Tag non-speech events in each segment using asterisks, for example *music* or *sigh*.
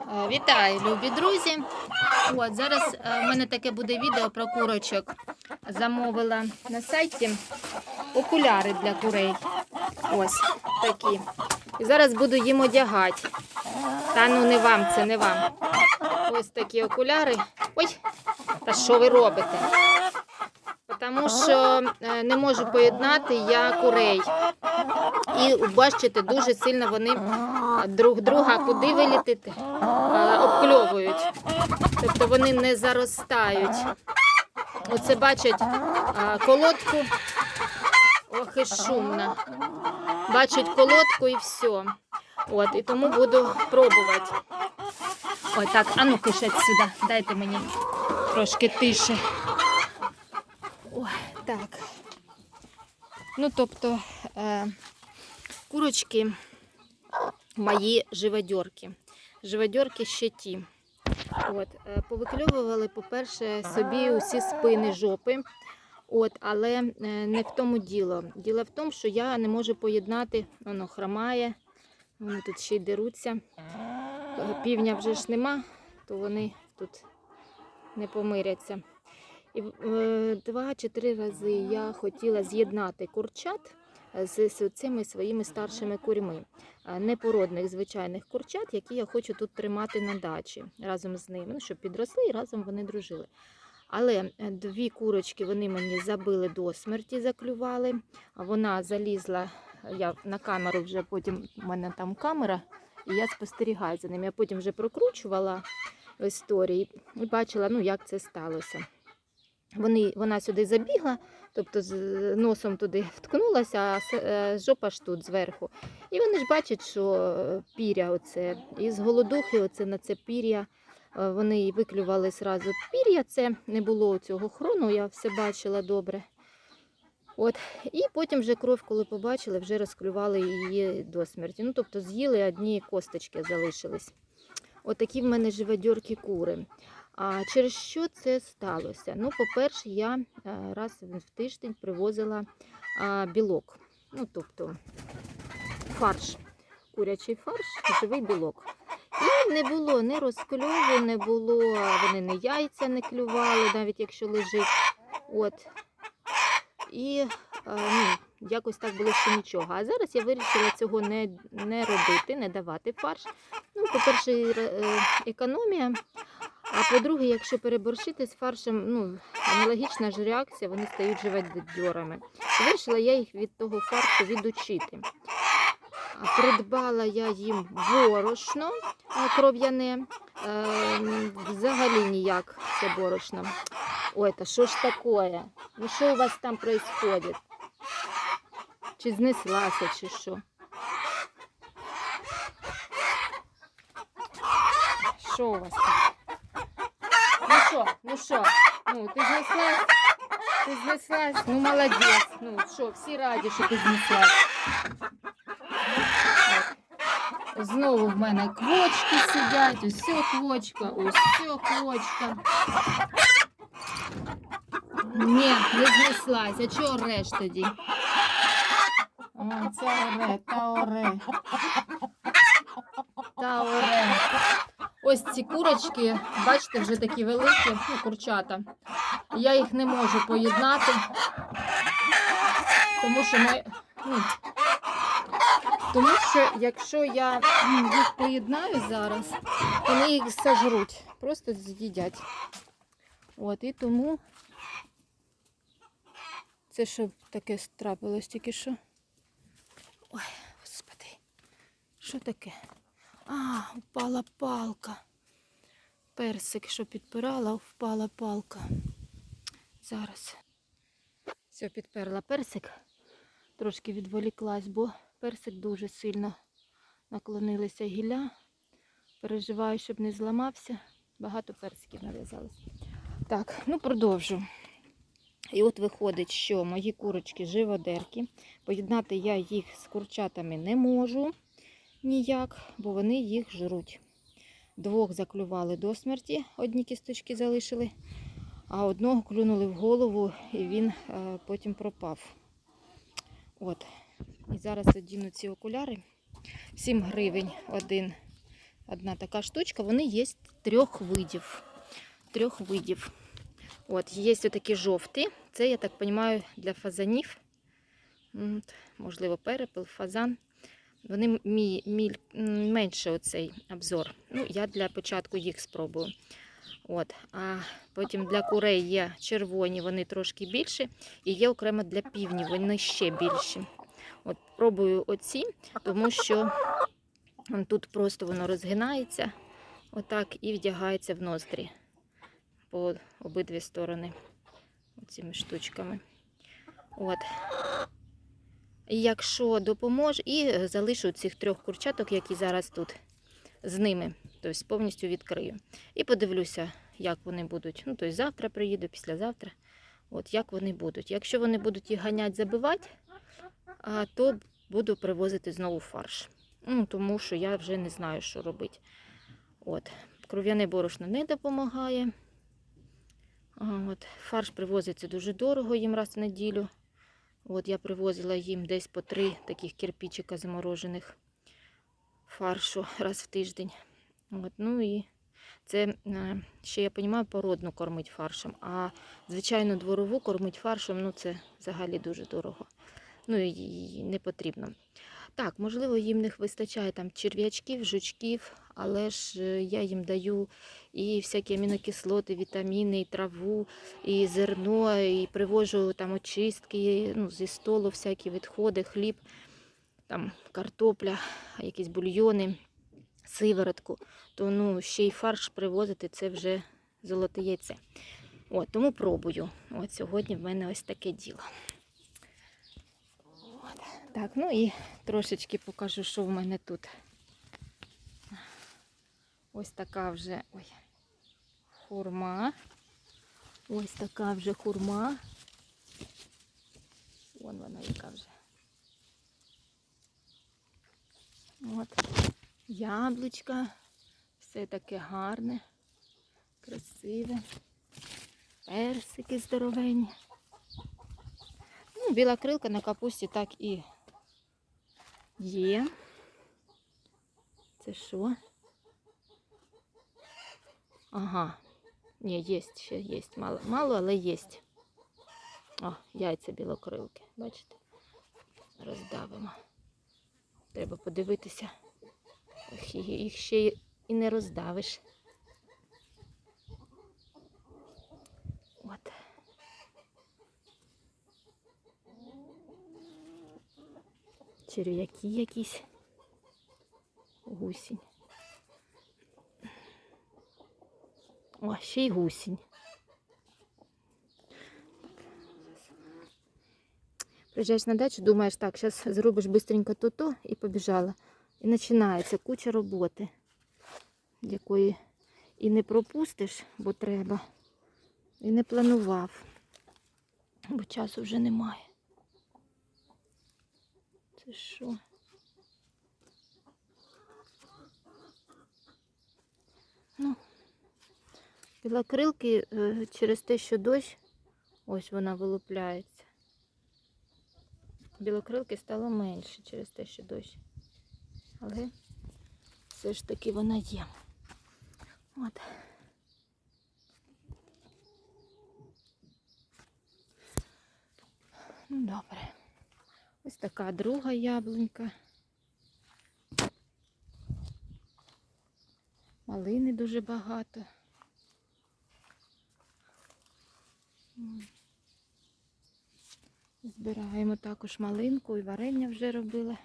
Е, Вітаю, любі друзі. От зараз е, в мене таке буде відео про курочок. Замовила на сайті окуляри для курей. Ось такі. І зараз буду їм одягати. Та ну не вам, це не вам. Ось такі окуляри. Ой, та що ви робите? Тому що е, не можу поєднати я курей. І бачите, дуже сильно вони друг друга куди вилітити, обкльовують. Тобто вони не заростають. Оце бачать колодку. Ох і шумно. Бачать колодку і все. От, і тому буду пробувати. Ой, так, а ну кишать сюди. Дайте мені трошки тише. Ой, так. Ну, тобто, е, курочки мої живодьорки. Живодьорки ще ті. От, е, повикльовували, по-перше, собі усі спини жопи. От, але е, не в тому діло. Діло в тому, що я не можу поєднати, воно хромає, вони тут ще й деруться. Е, Півня вже ж нема, то вони тут не помиряться. І два чи три рази я хотіла з'єднати курчат з, цими своїми старшими курьми, непородних звичайних курчат, які я хочу тут тримати на дачі разом з ними, ну, щоб підросли і разом вони дружили. Але е, дві курочки вони мені забили до смерті, заклювали. Вона залізла, я на камеру вже потім у мене там камера, і я спостерігаю за ним. Я потім вже прокручувала історії і бачила, ну, як це сталося. Вони, вона сюди забігла, тобто з носом туди вткнулася, а е, жопа ж тут зверху. І вони ж бачать, що е, піря оце. І з голодухи оце на це пір'я. е, Вони виклювали зразу пір'я. Це не було цього хрону, я все бачила добре. От. І потім вже кров, коли побачили, вже розклювали її до смерті. Ну, тобто з'їли одні косточки залишились. Отакі в мене живодьоркі кури. А через що це сталося? Ну, по-перше, я е, раз в тиждень привозила білок. Ну, тобто фарш, курячий фарш, живий білок. І не було ні розкльову, не було, вони не яйця не клювали, навіть якщо лежить. От. І е, ну, якось так було ще нічого. А зараз я вирішила цього не, не робити, не давати фарш. Ну, по-перше, е, економія. А по-друге, якщо переборщити з фаршем, ну, аналогічна ж реакція, вони стають живодьорами. Вирішила я їх від того фаршу відучити. Придбала я їм борошно кров'яне, е, взагалі ніяк це борошно. Ой, та що ж таке? Ну що у вас там відбувається? Чи знеслася, чи що? Що у вас там? Що, ну що? Ну, ти знеслась? Ти знеслась? Ну, молодець. Ну, що, всі раді, що ти знеслась. Знову в мене квочки сидять, ось ця квочка, ось ця квочка. Ні, не знеслась. А чого ореш тоді? О, це оре, та оре. Та оре. Ось ці курочки, бачите, вже такі великі, ну, курчата. Я їх не можу поєднати, тому що ми, ну, тому що якщо я їх поєднаю зараз, вони їх сожруть, просто з'їдять. От, і тому це що таке трапилось тільки що? Ой, господи, що таке? А, упала палка. Персик, що підпирала, впала палка. Зараз. Все, підперла персик. Трошки відволіклась, бо персик дуже сильно наклонилися гілля. Переживаю, щоб не зламався. Багато персиків нав'язалось. Так, ну продовжу. І от виходить, що мої курочки живодерки. Поєднати я їх з курчатами не можу ніяк, бо вони їх жруть. Двох заклювали до смерті, одні кісточки залишили, а одного клюнули в голову і він е, потім пропав. От. І зараз одіну ці окуляри. 7 гривень один одна така штучка. Вони є трьох видів. Трьох видів. От, є такі жовті. Це, я так розумію, для фазанів. От, Можливо, перепел, фазан. Вони мі, міль, м, менше оцей обзор. Ну, я для початку їх спробую. От. А потім для курей є червоні, вони трошки більші. І є окремо для півнів, вони ще більші. От пробую оці, тому що тут просто воно розгинається, отак, і вдягається в ноздрі по обидві сторони цими штучками. От. Якщо допоможе, і е, залишу цих трьох курчаток, які зараз тут з ними, тобто повністю відкрию. І подивлюся, як вони будуть. Ну, тобто завтра приїду, післязавтра. От як вони будуть. Якщо вони будуть їх ганять, забивати, то буду привозити знову фарш. Ну, тому що я вже не знаю, що робити. От. Кров'яне борошно не допомагає. От. Фарш привозиться дуже дорого їм раз в неділю. От я привозила їм десь по три таких кирпичика заморожених фаршу раз в тиждень. От, ну і це е, ще я розумію, породну кормить фаршем. А звичайно, дворову кормить фаршем, ну це взагалі дуже дорого. Ну і і не потрібно. Так, можливо, їм не вистачає там черв'ячків, жучків, але ж е, я їм даю і всякі амінокислоти, вітаміни, і траву, і зерно, і привожу там очистки, ну, зі столу всякі відходи, хліб, там картопля, якісь бульйони, сиворотку. То ну, ще й фарш привозити це вже золоте яйце. От, тому пробую. От сьогодні в мене ось таке діло. Так, ну і трошечки покажу, що в мене тут. Ось така вже ой, хурма. Ось така вже хурма. Вон вона яка вже. От. Яблучка. Все таке гарне, красиве. Персики здоровенні. Ну, біла крилка на капусті так і є. Це що? Ага. Ні, є ще є. Мало, мало, але є. О, яйця білокрилки. Бачите? Роздавимо. Треба подивитися. Їх ще і не роздавиш. От. Черв'яки якісь. Гусінь. О, ще й гусінь. Приїжджаєш на дачу, думаєш, так, зараз зробиш швидко то-то і побіжала. І починається куча роботи, якої і не пропустиш, бо треба, і не планував, бо часу вже немає. Це що? Ну, білокрилки е, через те, що дощ, ось вона вилупляється. Білокрилки стало менше через те, що дощ. Але все ж таки вона є. От. Ну, добре. Ось така друга яблунька. Малини дуже багато. Збираємо також малинку і варення вже робила.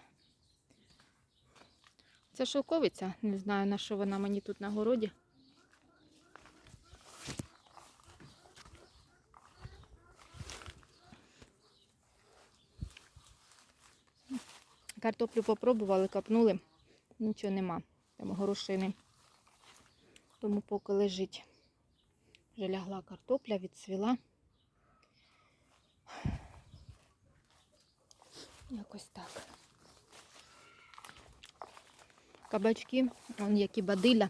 Це шовковиця, не знаю на що вона мені тут на городі. Картоплю попробували, капнули, нічого нема. Там горошини. Тому поки лежить. Вже лягла картопля, відцвіла. Якось так. Кабачки, вон які бадиля,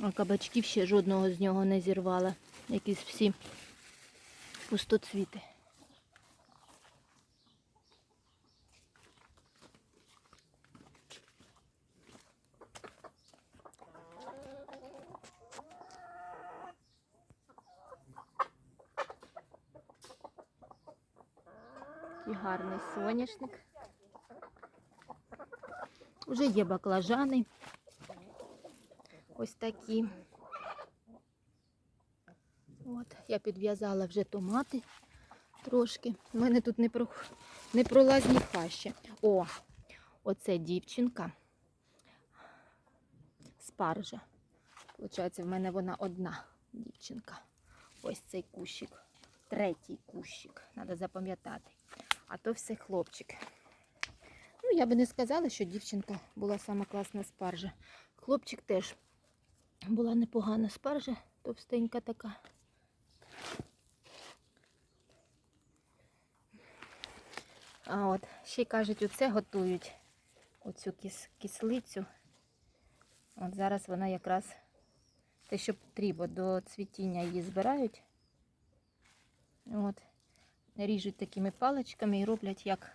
а кабачків ще жодного з нього не зірвала. Якісь всі пустоцвіти. І гарний соняшник. Уже є баклажани. Ось такі. От, я підв'язала вже томати трошки. У мене тут не, про... не пролазні хащі. О, оце дівчинка. Спаржа. Получається, в мене вона одна дівчинка. Ось цей кущик. Третій кущик. Треба запам'ятати. А то все хлопчик. Ну, я би не сказала, що дівчинка була сама класна спаржа. Хлопчик теж була непогана спаржа, товстенька така. А от ще й кажуть, оце готують оцю кис, кислицю. От зараз вона якраз те, що потрібно, до цвітіння її збирають. От, ріжуть такими паличками і роблять як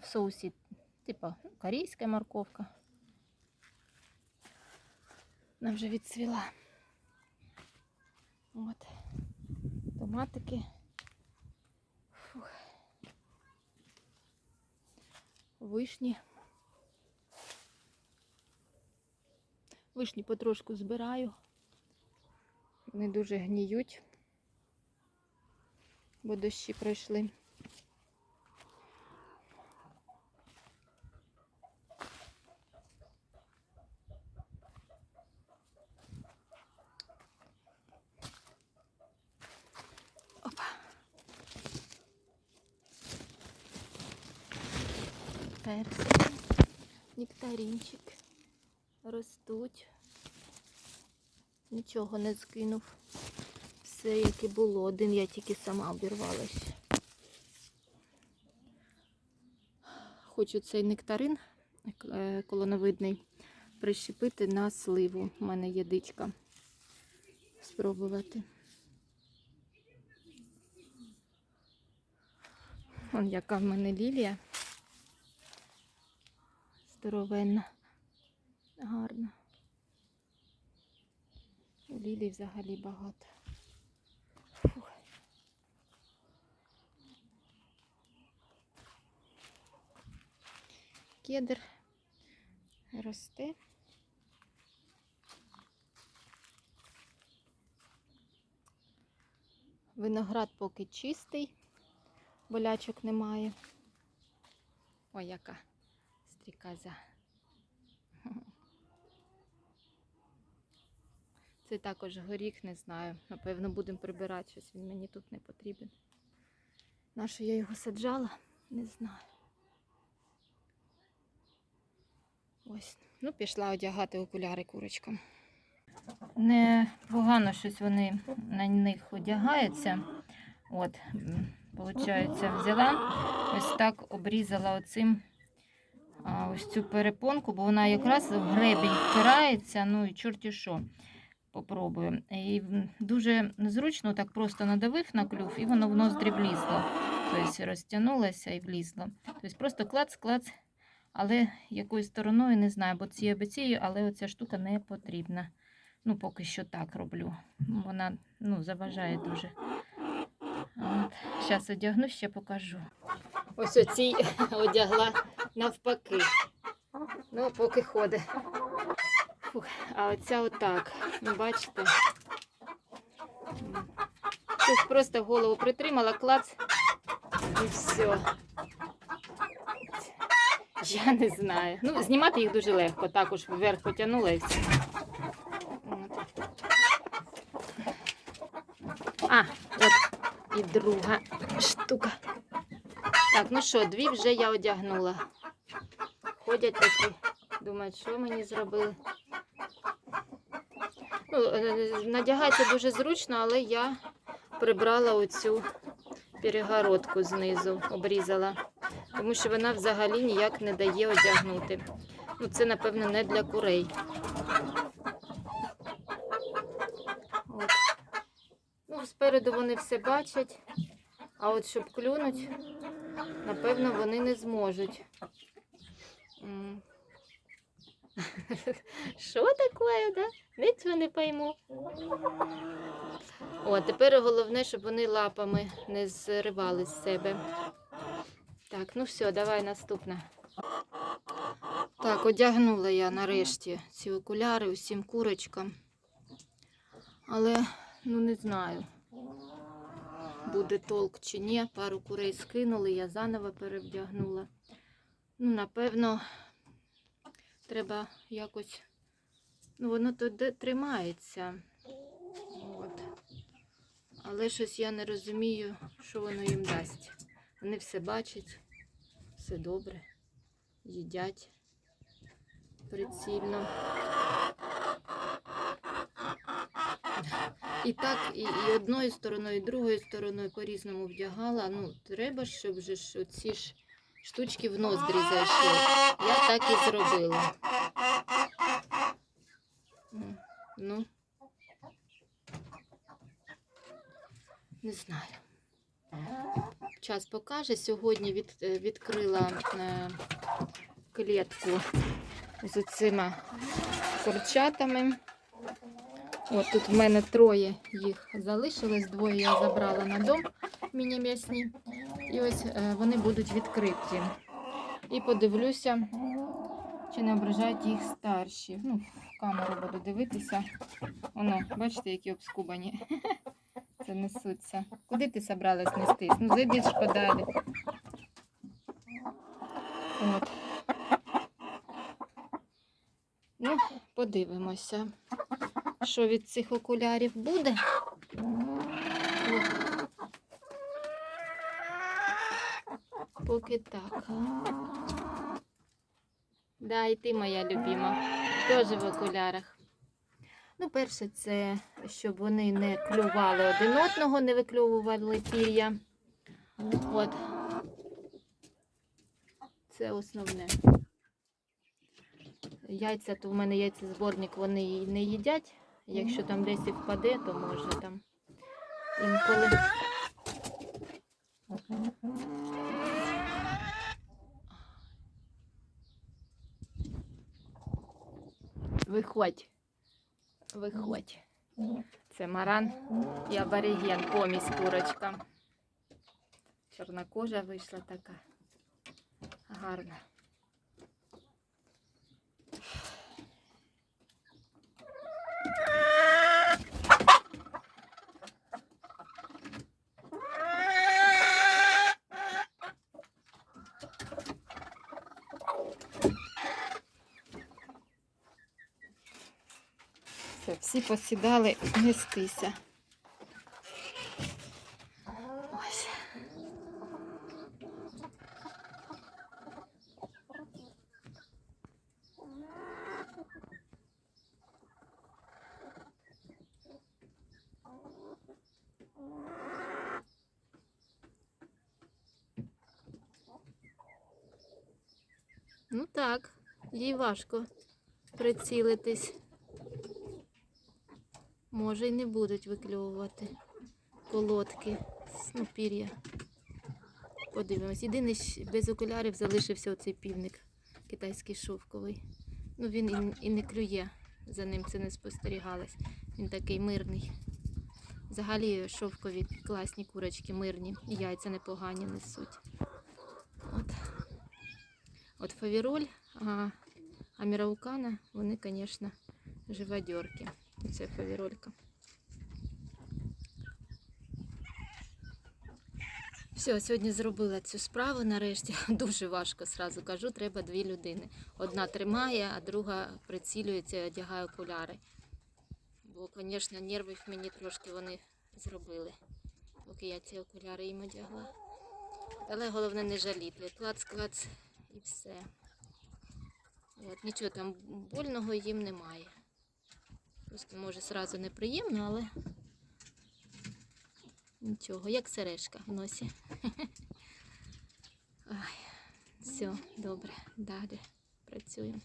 в соусі, типу корейська морковка. Вона вже відцвіла. От. Томатики. Фух. Вишні. Вишні потрошку збираю. Вони дуже гніють, бо дощі пройшли. Опа. Персики, ростуть. Нічого не скинув. Все, як і було. Один я тільки сама обірвала ще. Хочу цей нектарин е, колоновидний прищепити на сливу. У мене є дичка. Спробувати. Вон яка в мене лілія. Здоровенна. Гарна. Лілій взагалі багато. Кедр росте. Виноград поки чистий, болячок немає. Ой, яка стрікоза. Це також горіх, не знаю. Напевно, будемо прибирати щось. Він мені тут не потрібен. Нащо я його саджала? Не знаю. Ось. Ну, пішла одягати окуляри курочкам. Непогано щось вони на них одягаються. От, получається, взяла, ось так обрізала оцим а, ось цю перепонку, бо вона якраз в гребінь впирається, ну і чорті що. Попробую. І дуже незручно так просто надавив на клюв, і воно в ноздрі влізло. Тобто розтягнулося і влізло. Тобто просто клац-клац, але якою стороною не знаю, бо цією або цією, але оця штука не потрібна. Ну, поки що так роблю. Вона ну, заважає дуже. От. Зараз одягну, ще покажу. Ось оцій *laughs* одягла навпаки. Ну, поки ходить. Фух, а оця отак. Ну, бачите? Тут просто голову притримала, клац і все. *laughs* Я не знаю. Ну, знімати їх дуже легко. Також вверх потягнула. А, от і друга штука. Так, ну що, дві вже я одягнула. Ходять такі, думають, що мені зробили. Ну, е, надягається дуже зручно, але я прибрала оцю перегородку знизу, обрізала, тому що вона взагалі ніяк не дає одягнути. Ну, це, напевно, не для курей. От. Ну, спереду вони все бачать, а от щоб клюнуть, напевно, вони не зможуть. *laughs* Що таке, да? Нічого не пойму. О, тепер головне, щоб вони лапами не зривали з себе. Так, ну все, давай наступне. Так, одягнула я нарешті ці окуляри усім курочкам. Але ну не знаю, буде толк чи ні. Пару курей скинули, я заново перевдягнула. Ну, напевно, треба якось. Ну, воно тут тримається. От. Але щось я не розумію, що воно їм дасть. Вони все бачать, все добре, їдять прицільно. І так, і, і одною стороною, і другою стороною по-різному вдягала. Ну, треба, щоб же ж оці ж штучки в ноздрі зайшли. Я так і зробила. Ну, не знаю. Час покаже. Сьогодні від, е, відкрила е, клітку з цими курчатами. От тут в мене троє їх залишилось, двоє я забрала на дом міні-м'ясні. І ось е, вони будуть відкриті. І подивлюся, чи не ображають їх старші. Ну, в камеру буду дивитися. Воно, бачите, які обскубані. *laughs* Це несуться. Куди ти собралась нестись? Ну, зайди ж подалі. Ну, подивимося, що від цих окулярів буде. Поки так. Да, і ти, моя любима, теж в окулярах. Ну, перше, це щоб вони не клювали один одного, не виклювували пір'я. От. Це основне. Яйця, то в мене яйцезборник, вони її не їдять. Якщо там десь і впаде, то може там інколи. Виходь. Виходь. Це маран і абориген, помість курочка. Чорна кожа вийшла така гарна. Все, всі посідали нестися. Ось. Ну так, їй важко прицілитись. Може й не будуть викльовувати колодки ну, пір'я. Подивимось. Єдине, щ- без окулярів залишився оцей півник китайський шовковий. Ну він і, і не клює, за ним це не спостерігалось. Він такий мирний. Взагалі шовкові класні курочки, мирні, і яйця непогані несуть. От, От фавіроль, а, а міраукана, вони, звісно, живодерки. Це фавіролька. Все, сьогодні зробила цю справу нарешті. *laughs* Дуже важко, сразу кажу, треба дві людини. Одна тримає, а друга прицілюється і одягає окуляри. Бо, звісно, нервів мені трошки вони зробили, поки я ці окуляри їм одягла. Але головне не жаліти. Клац-клац і все. От, нічого там больного їм немає. Просто може сразу неприємно, але нічого, як сережка в носі. *laughs* Ай, все, добре, далі працюємо.